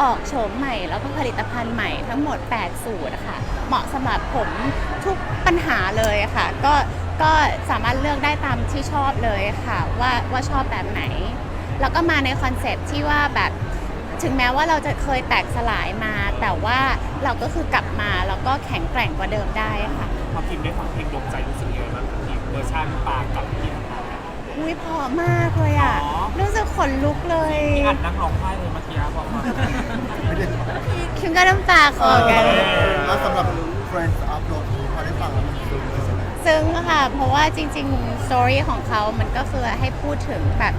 ออกโฉมใหม่ แล้วก็ผลิตภัณฑ์ใหม่ทั้งหมด 8 สูตรนะคะเหมาะสำหรับผมทุกปัญหาเลยค่ะ ก็ก็สามารถเลือกได้ตามที่ชอบเลยค่ะว่าว่าชอบแบบไหน แล้วก็มาในคอนเซปต์ที่ว่าแบบถึงแม้ว่าเราจะเคยแตกสลายมา แต่ว่าเราก็คือกลับมาแล้วก็แข็งแกร่งกว่าเดิมได้ค่ะ พอพิมได้ฟังเพลงดวงใจรู้สึกยังไงบ้างครับพิมเวอร์ชันปากกับที่ทำงานอุ้ยเพอมากเลยอะ อ๋อ รู้สึกขนลุกเลยมีอัดนั่งร้องไห้เลยเมื่อกี้บอกว่าไม่ได้ คิมก็น้ำตาคลอกัน แล้วสำหรับ Friends of Road พอได้ฟังแล้วมันซึ้งเลยใช่ไหมซึ่งค่ะ เพราะว่าจริงๆสตอรี่ของเขามันก็คือให้พูดถึงแบบ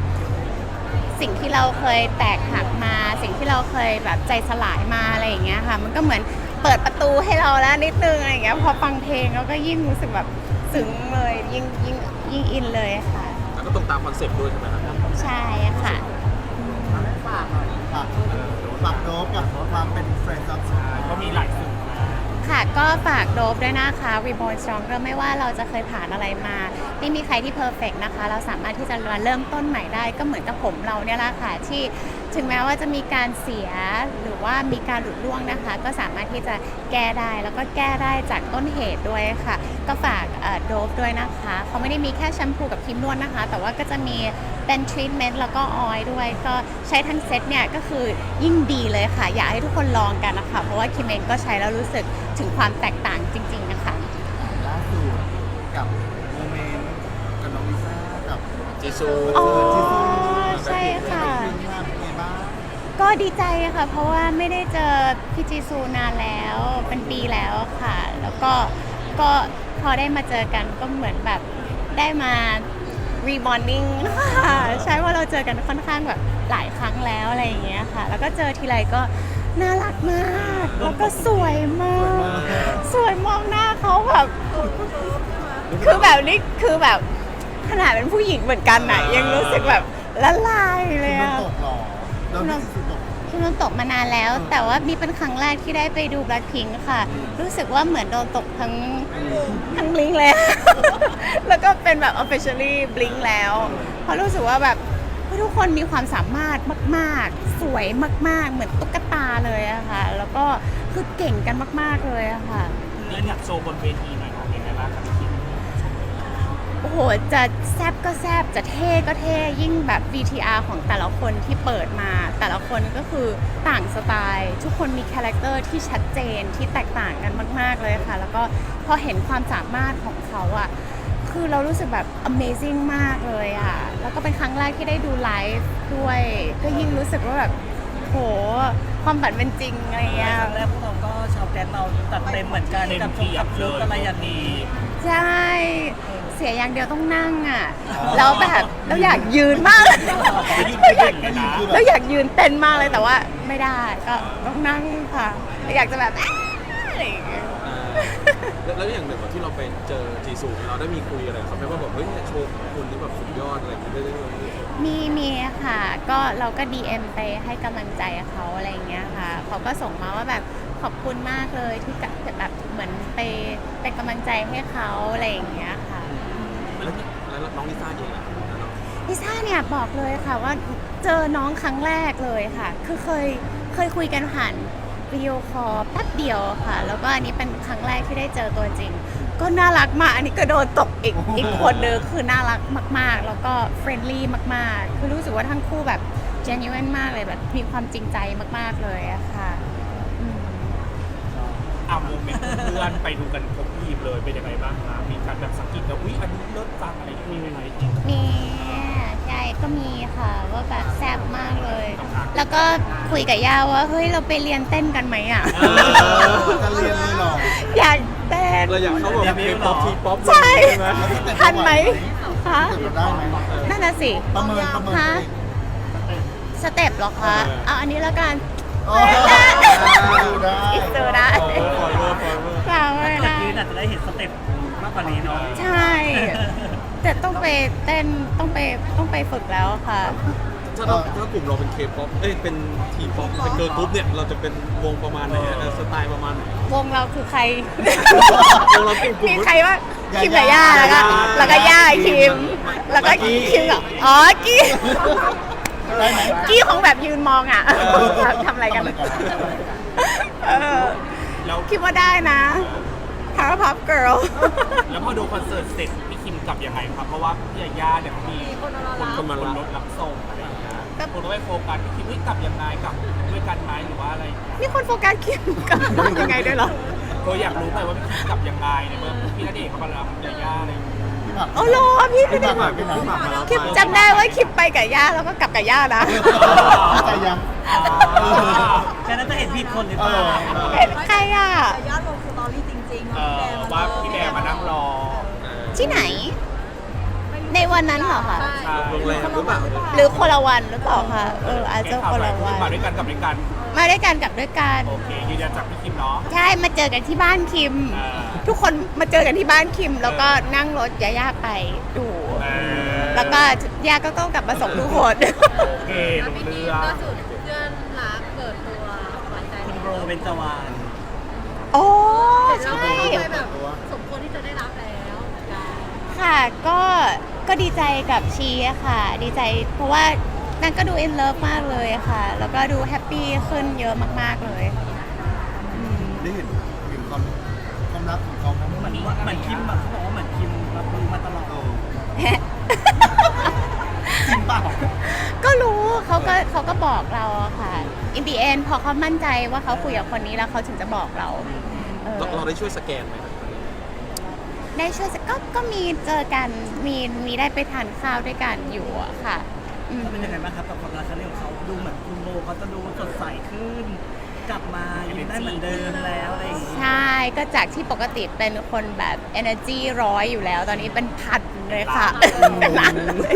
สิ่งที่เราเคยแตกหักมา สิ่งที่เราเคยแบบใจสลายมาอะไรอย่างเงี้ยค่ะ มันก็เหมือนเปิดประตูให้เราแล้วนิดนึงอะไรอย่างเงี้ย พอฟังเพลงเราก็ยิ่งรู้สึกแบบซึ้งเลยยิ่งยิ่งยิ่งอินเลยค่ะ แล้วก็ตรงตามคอนเซ็ปต์ด้วยใช่ไหมครับ ใช่ค่ะ ฝาก ฝากโดบกับความเป็น Friends of Road ก็มีหลายสูตรค่ะก็ฝากโดบด้วยนะคะ Reborn Stronger ไม่ว่าเราจะเคยผ่านอะไรมาไม่มีใครที่เพอร์เฟกนะคะ เราสามารถที่จะมาเริ่มต้นใหม่ได้ก็เหมือนกับผมเราเนี่ยแหละค่ะที่ ถึงแม้ว่าจะมีการเสียหรือว่ามีการหลุดล่วงนะคะ ก็สามารถที่จะแก้ได้แล้วก็แก้ได้จากต้นเหตุด้วยค่ะ ก็ฝากโดบด้วยนะคะ เขาไม่ได้มีแค่แชมพูกับครีมนวดนะคะ แต่ว่าก็จะมีเป็นทรีทเมนต์แล้วก็ออยล์ด้วย ก็ใช้ทั้งเซตเนี่ยก็คือยิ่งดีเลยค่ะ อยากให้ทุกคนลองกันนะคะ เพราะว่าคิมเองก็ใช้แล้วรู้สึกถึงความแตกต่างจริง ๆ นะคะล่าสุดกับโมเมนต์กับน้องลิซ่ากับจีซูอ๋อจีซูใช่ค่ะ ก็ดีใจค่ะ เพราะว่าไม่ได้เจอพี่จีซูนานแล้ว เป็นปีแล้วค่ะ แล้วก็ก็พอได้มาเจอกันก็เหมือนแบบได้มา rebonding ค่ะใช่ว่าเราเจอกันค่อนข้างแบบหลายครั้งแล้วอะไรอย่างเงี้ยค่ะ แล้วก็เจอทีไรก็น่ารักมากแล้วก็สวยมาก สวยมองหน้าเขาแบบคือแบบนี่คือแบบขนาดเป็นผู้หญิงเหมือนกันไหนะยังรู้สึกแบบละลายเลยอะ ตกหรอแล้ว พี่จีซูตกคือมันตกมานานแล้ว แต่ว่านี่เป็นครั้งแรกที่ได้ไปดู Blackpink ค่ะ รู้สึกว่าเหมือนโดนตกทั้งทั้งบลิงเลย แล้วก็เป็นแบบ officially บลิงแล้วเพราะรู้สึกว่าแบบเฮ้ยทุกคนมีความสามารถมาก ๆ สวยมาก ๆ เหมือนตุ๊กตาเลยอะค่ะ แล้วก็คือเก่งกันมาก ๆ เลยอะค่ะเรื่องอยากโชว์บนเวทีหน่อยของเป็นไงบ้างครับพี่คิม โอ้โหจะแซบก็แซบจะเท่ก็เท่ยิ่งแบบ VTR ของแต่ละคนที่เปิดมา แต่ละคนก็คือต่างสไตล์ ทุกคนมีคาแรคเตอร์ที่ชัดเจนที่แตกต่างกันมาก ๆ เลยค่ะ แล้วก็พอเห็นความสามารถของเขาอะคือเรารู้สึกแบบ amazing มากเลยอะแล้วก็เป็นครั้งแรกที่ได้ดูไลฟ์ด้วย ก็ยิ่งรู้สึกว่าแบบโหความฝันเป็นจริงอะไรเงี้ยครั้งแรกพวกเราก็ชาวแก๊งเราตัดเต็มเหมือนกันเต็มกับชุดเทียกับบเลชุดยอะไรอย่างนี้ ใช่ เสียอย่างเดียวต้องนั่งอะแล้วแบบเราอยากยืนมากเลยเราอยากก็ยืนคือแบบเราอยากยืนเต้นมากเลยแต่ว่าไม่ได้ก็ต้องนั่งค่ะเราอยากจะแบบอ้าอะไรอย่างเงี้ย แล้วแล้วอย่างหนึ่งวันที่เราไปเจอจีซูเราได้มีคุยอะไรกับเขาไหมว่าแบบเฮ้ยเนี่ยโชว์ของคุณนี่แบบสุดยอดอะไรอย่างเงี้ยได้ได้ได้มีมีค่ะ ก็เราก็ DM ไปให้กำลังใจเขาอะไรอย่างเงี้ยค่ะเขาก็ส่งมาว่าแบบขอบคุณมากเลยที่กะแบบเหมือนไปเป็นกำลังใจให้เขาอะไรอย่างเงี้ยค่ะ แล้วแล้วน้องลิซ่าเองล่ะแล้วน้องลิซ่าเนี่ยบอกเลยค่ะว่าเจอน้องครั้งแรกเลยค่ะ คือเคยเคยคุยกันผ่านวิดีโอคอลแป๊บเดียวค่ะ แล้วก็อันนี้เป็นครั้งแรกที่ได้เจอตัวจริง ก็น่ารักมาก อันนี้ก็โดนตกอีกอีกคนนึงคือน่ารักมาก ๆ แล้วก็เฟรนลี่มาก ๆ คือรู้สึกว่าทั้งคู่แบบ genuine มากเลยแบบมีความจริงใจมาก ๆ เลยอะค่ะอืม อะโมเมนต์เพื่อนไปดูกันครบทีมเลยเป็นยังไงบ้างคะมีการแบบสังกิตแล้วอุ้ยอันนี้เลิศจังอะไรอย่างเงี้ยมีไหมจริงมีใช่ก็มีค่ะว่าแบบแซ่บมากเลย แล้วก็คุยกับย่าว่าเฮ้ยเราไปเรียนเต้นกันไหมอะจะเรียนเลยเหรออยากเต้นเราอยากเข้าแบบเพลงป๊อปทีป๊อปใช่ไหมทันไหมคะเก็บเราได้ไหมนั่นน่ะสิประเมินประเมินฮะตัวเองสเต็ปเหรอคะเอาอันนี้แล้วกันโอ้ได้ได้อิสเตอร์ได้ฟอร์เวอร์ฟอร์เวอร์กล่าวไม่เกิดได้ยืนอาจจะได้เห็นสเต็ปมากกว่านี้เนาะใช่ แต่ต้องไปเต้นต้องไปต้องไปฝึกแล้วค่ะ ถ้าเราถ้ากลุ่มเราเป็นเคป๊อปเอ้ยเป็นทีป๊อปเป็นเกิร์ลกรุ๊ปเนี่ยเราจะเป็นวงประมาณไหนอะเออสไตล์ประมาณไหน วงเราคือใคร วงเราเป็นกลุ่ม มีใครว่างคิมกับย่าแล้วก็ย่าแล้วก็ย่าคิม แล้วก็กี้คิมกับอ๋อกี้เออได้ไหม กี้คงแบบยืนมองอะแบบทำอะไรกันทำอะไรกันเออแล้วคิดว่าได้นะพาวพับเกิร์ลแล้วพอดูคอนเสิร์ตเสร็จพี่คิมกลับยังไงครับ เพราะว่าพี่ยาย่าเนี่ยเขามีคนคนมารถรับส่งอะไรอย่างเงี้ยคนก็ไปโฟกัสพี่คิมว่ากลับยังไงกลับด้วยกันไหมหรือว่าอะไรอย่างเงี้ยมีคนโฟกัสคิมกับยังไงด้วยเหรอก็อยากรู้ไปว่าพี่คิมกลับยังไงเนี่ยเมื่อพี่ณเดชน์เขามารับยาย่าอะไรอย่างเงี้ย พี่ผักอ๋อเหรอพี่พี่ไม่ผัได้กพี่ผักพี่ผักมารับคิมจำได้ว่าคิมไปกับย่าแล้วก็กลับกับย่านะเข้าใจยัง แค่นั้นจะเห็นผิดคนหรือเอเปล่าอเห็นใครอะญาติลงสตอรี่จริงๆเออว่าพี่แบร์มานั่งรอ ที่ไหน ในวันนั้นเหรอคะใช่โรงแรมหรือเปล่าหรือคนละวันหรือเปล่าคะเอออาจจะคนละวัน มาด้วยกันกลับด้วยกัน มาด้วยกันกลับด้วยกัน โอเคยืนยันจากพี่คิมเนาะ ใช่มาเจอกันที่บ้านคิม อ่า ทุกคนมาเจอกันที่บ้านคิม แล้วก็นั่งรถย่าๆไปดูเออแล้วก็ย่าก็ต้องกลับมาส่งทุกคน โอเคลงเรือล่าสุดเพื่อนรักเปิดตัวหวานใจคุณโบเบนจวานโอ้ใช่ ใช่แบบสมควรที่จะได้รับแล้วค่ะก็ ก็ดีใจกับชีอะค่ะ ดีใจเพราะว่านางก็ดูอินเลิฟมากเลยอะค่ะ แล้วก็ดูแฮปปี้ขึ้นเยอะมากๆเลยอืมได้เห็นเห็นความความรักของเขานะเหมือนว่าเหมือนคิมอะเขาบอกว่าเหมือนคิมรับรู้มาตลอดเออจริงเปล่าก็รู้เขาก็เขาก็บอกเราอะค่ะ in the end พอเขามั่นใจว่าเขาคุยกับคนนี้แล้วเขาถึงจะบอกเราเออ เราเราได้ช่วยสแกนไหมครับ ได้ช่วยสักก็ก็มีเจอกันมีมีได้ไปทานข้าวด้วยกันอยู่อะค่ะอืมเขาเป็นยังไงบ้างครับกับความรักครั้งนี้ของเขาดูเหมือนคุณโบเขาจะดูสดใสขึ้น กลับมายิ้มได้เหมือนเดิมแล้วอะไรอย่างงี้ใช่ ก็จากที่ปกติเป็นคนแบบ energy ร้อยอยู่แล้ว ตอนนี้เป็นพันเลยค่ะ เป็นล้านเลย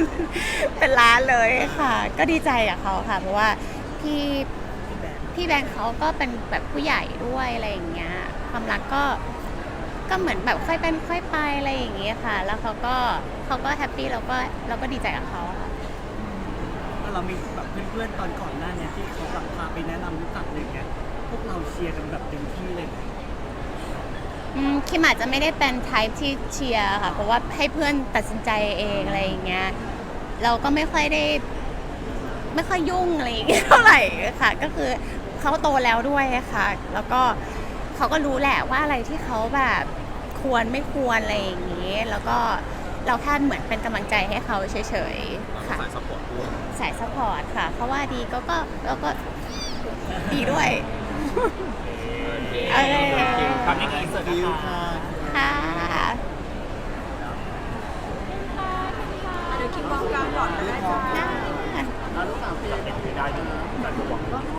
เป็นล้านเลยค่ะ ก็ดีใจกับเขาค่ะ เพราะว่าพี่พี่แบงค์เขาก็เป็นแบบผู้ใหญ่ด้วยอะไรอย่างเงี้ย ความรักก็ ก็เหมือนแบบค่อยเป็นค่อยไปอะไรอย่างเงี้ยค่ะ แล้วเขาก็เขาก็แฮปปี้เราก็เราก็ดีใจกับเขาค่ะแล้วเรามีแบบเพื่อนๆตอนก่อนหน้าเนี้ที่เขาแบบพาไปแนะนำรู้จักอะไรอย่างเงี้ยพวกเราเชียร์กันแบบเต็มที่เลยอืมคิมอาจจะไม่ได้เป็น type ที่เชียร์ค่ะ เพราะว่าให้เพื่อนตัดสินใจเองอะไรอย่างเงี้ย เราก็ไม่ค่อยได้ ไม่ค่อยยุ่งอะไรอย่างเงี้ยเท่าไหร่ค่ะ ก็คือเขาโตแล้วด้วยค่ะ แล้วก็ เขาก็รู้แหละว่าอะไรที่เขาแบบควรไม่ควรอะไรอย่างงี้ แล้วก็เราแค่เหมือนเป็นกำลังใจให้เขาเฉยๆค่ะสายซัพพอร์ตด้วยสายซัพพอร์ตค่ะเขาว่าดีก็ก็แล้วก็ดีด้วยเออทำยังไงเสร็จดีนะคะค่ะค่ะเดี๋ยวคิดว่างกลางก่อนก็ได้จ้าได้แล้วลูกสาวพี่อยากเห็นไม่ได้อยู่แต่ดูหวัง